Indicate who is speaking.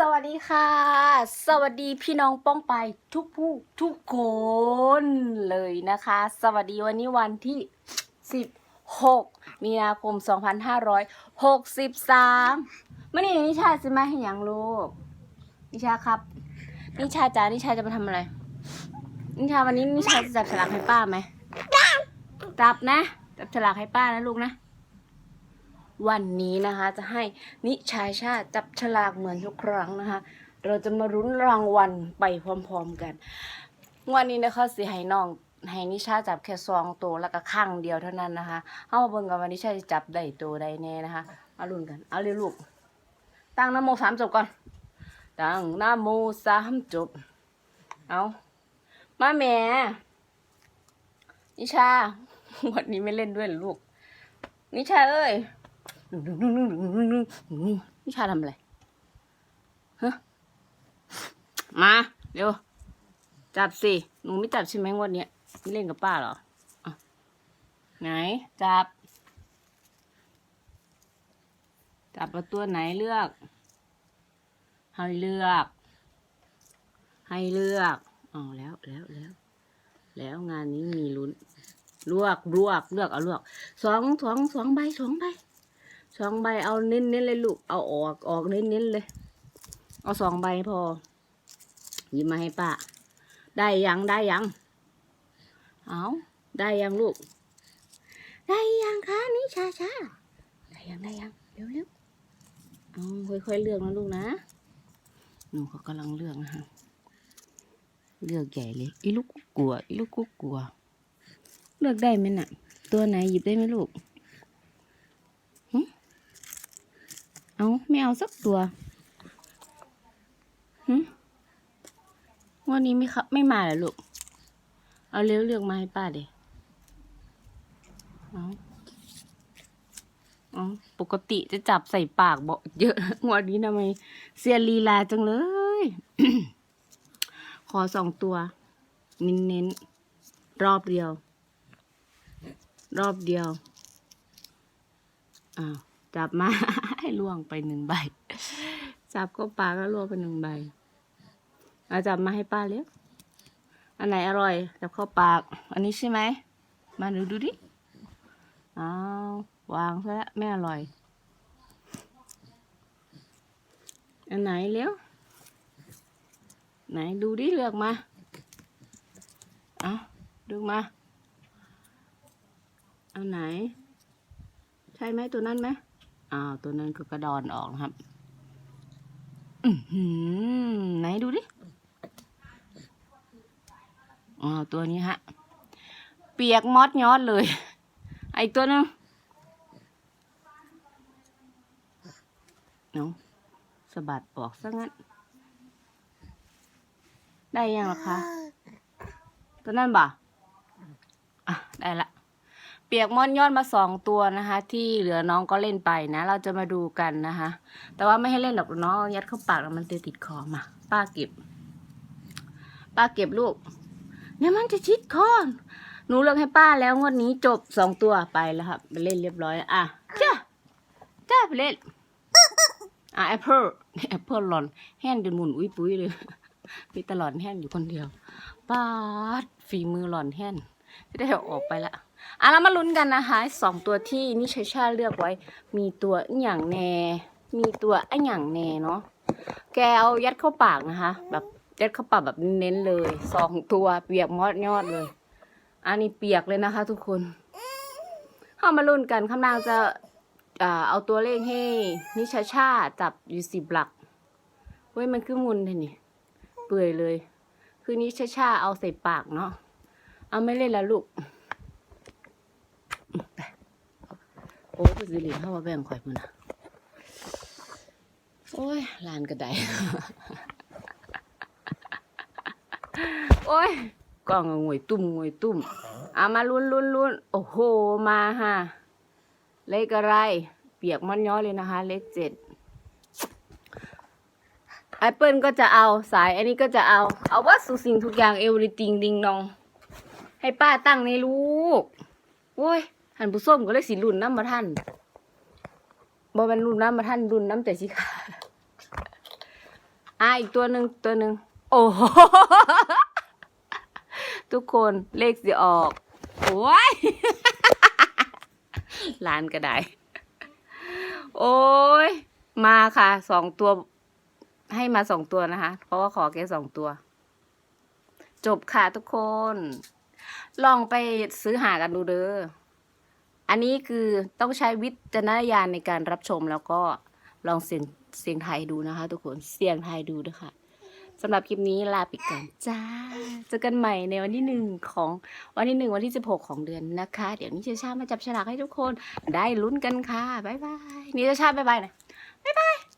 Speaker 1: สวัสดีค่ะ สวัสดีพี่น้องป้องไปทุกผู้ทุกคนเลยนะคะ สวัสดีวันนี้วันที่ 16 มีนาคม 2563มื่อนี้นิชาจะมาให้หยังลูก นิชาครับ นิชาจ๋านิชาจะมาทำอะไร นิชาวันนี้นิชาจะจับฉลากให้ป้าไหมจับนะ จับฉลากให้ป้านะลูกนะ วันนี้นะคะ จะให้นิชายชาติจับฉลากเหมือนทุกครั้งนะคะ เราจะมารุ้นรางวัลไปพร้อมๆกัน วันนี้นะคะสิให้น้องให้นิชาจับแค่ซองตัวแล้วก็ข้างเดียวเท่านั้นนะคะเอามาเบิ่งกันวันนิชาจะจับได้ตัวใดแน่นะคะเอาลุ้นกันเอาเลยลูก ตั้งนะโมสามจบก่อน ตั้งนะโมสามจบ เอามาแม่ นิชา วันนี้ไม่เล่นด้วยหรอลูก นิชาเอ้ย นิชาทำอะไรฮะมาเร็วจับสิหนูไม่จับใช่ไหมงวันนี้ยไม่เล่นกับป้าหรอไหน จับ จับตัวไหนเลือก ให้เลือก ให้เลือกอ๋อแล้วแล้วแล้วแล้วงานนี้มีลุ้นลวกลวกเลือกเอาลวกสองสองสองใบสองใบ สองใบเอาเน้นๆเลยลูก เอาออกออกเน้นๆเลย เอาสองใบพอหยิบมาให้ป้า ได้ยังได้ยัง เอาได้ยังลูก ได้ยังคะนี่ชาชาได้ยังได้ยังเร็วเร็วเอาค่อยๆเลือกนะลูกนะ หนูเขากำลังเลือกนะฮะเลือกใหญ่เลยอีลูกกลัวอีลูกกุ๊กกลัว เลือกได้ไหมน่ะ ตัวไหนหยิบได้ไหมลูก เอาไม่เอาสักตัวหึวันนี้ไม่ครับไม่มาเหรอลูก เอาเลี้ยวเลือกมาให้ป้าเดเอาเอาปกติจะจับใส่ปากบอกเยอะงวันนี้ทำไมเสียลีลาจังเลย ขอสองตัว เน้นๆรอบเดียว รอบเดียว อ้าว จับมา ล่วงไปหนึ่งใบ จับก็ปลาก็ล่วงไปหนึ่งใบเอาจับมาให้ป้าเร็วอันไหนอร่อยจับเข้าปาก อันนี้ใช่ไหม มาดูดูดิอ้าววางซะแล้วไม่อร่อย อันไหนเร็วไหนดูดิเลือกมา เอาดูมาอันไหน ใช่ไหมตัวนั้นไหม อ้าวตัวนั้นคือกระดอนออกนะครับอือหือไหนดูดิอ๋อตัวนี้ฮะ เปียกมอดยอดเลย ไอตัวนึงเนาะสะบัดออกซะงั้น ได้ยังหรอคะ ตัวนั้นบ่ะ อะ ได้ละ เปียกม่อนยอดมาสองตัวนะคะ ที่เหลือน้องก็เล่นไปนะ เราจะมาดูกันนะคะ แต่ว่าไม่ให้เล่นหรอกน้องยัดเข้าปากแล้วมันจะติดคอมาป้าเก็บ ป้าเก็บลูกเนี่ยมันจะชิดคอหนูเลือกให้ป้าแล้วงวดนี้จบสองตัวไปแล้วครับไปเล่นเรียบร้อยอะจ้าจ้าไปเล่นอะแอปเปิลแอปเปิลหล่อนแห้งจนหมุนอุ้ยปุ้ยเลยมีตลอดแห้งอยู่คนเดียวป้าดฝีมือหล่อนแห้งจะได้ออกไปละ อะเรามาลุ้นกันนะคะสองตัวที่นิชชาเลือกไว้ มีตัวอหย่างแน่มีตัวอหย่างแน่เนาะแกเอายัดเข้าปากนะคะ แบบยัดเข้าปากแบบเน้นเลยสองตัวเปียกมอดยอดเลย อันนี้เปียกเลยนะคะ ทุกคนเข้ามาลุ้นกันข้างล่างจะเอาตัวเลขให้นิชชาจับอยู่สิบหลักเว้ยมันคือมุนเลยนี่เปื่อยเลย คือนิชชาเอาใส่ปากเนาะเอาไม่เล่นแล้วลูก โอ้ยสิริเข้ามาแบ่งข่อยมันนะโอ้ยลานกระไดโอ้ยกล้องงวยตุ่มงวยตุ่มเอามาลุ้นลุ้นลุ้นโอ้โหมาฮะเลขอะไร เปียกมันย้อยเลยนะคะ เลขเจ็ดแอปเปิลก็จะเอาสายอันนี้ก็จะเอา เอาว่าสุสิ่งทุกอย่างเอวริติงดิงนอง ให้ป้าตั้งในลูกโอ้ย หันผู้ส้มก็เลยสิรุ่นน้ำมาท่านบ่เป็นรุ่นน้ำมาท่านรุ่นน้ำแต่สิค่ะอะอีกตัวหนึ่งตัวหนึ่งโอ้โหทุกคนเลขสิออกโอ้ยล้านก็ได้ โอ้ย มาค่ะสองตัว ให้มาสองตัวนะคะ เพราะว่าขอแค่สองตัว จบค่ะทุกคน ลองไปซื้อหากันดูเด้อ อันนี้คือต้องใช้วิจารณญาณในการรับชมแล้วก็ลองเสียงเสียงไทยดูนะคะ ทุกคนเสียงไทยดูด้วยค่ะสำหรับคลิปนี้ลาไปก่อนจ้าเจอกันใหม่ในวันที่หนึ่งของวันที่หนึ่งวันที่สิบหกของเดือนนะคะ เดี๋ยวนี้เชชามาจับฉลากให้ทุกคนได้ลุ้นกันค่ะบ๊ายบายนี่เชชาบ๊ายบายหน่อยบ๊ายบาย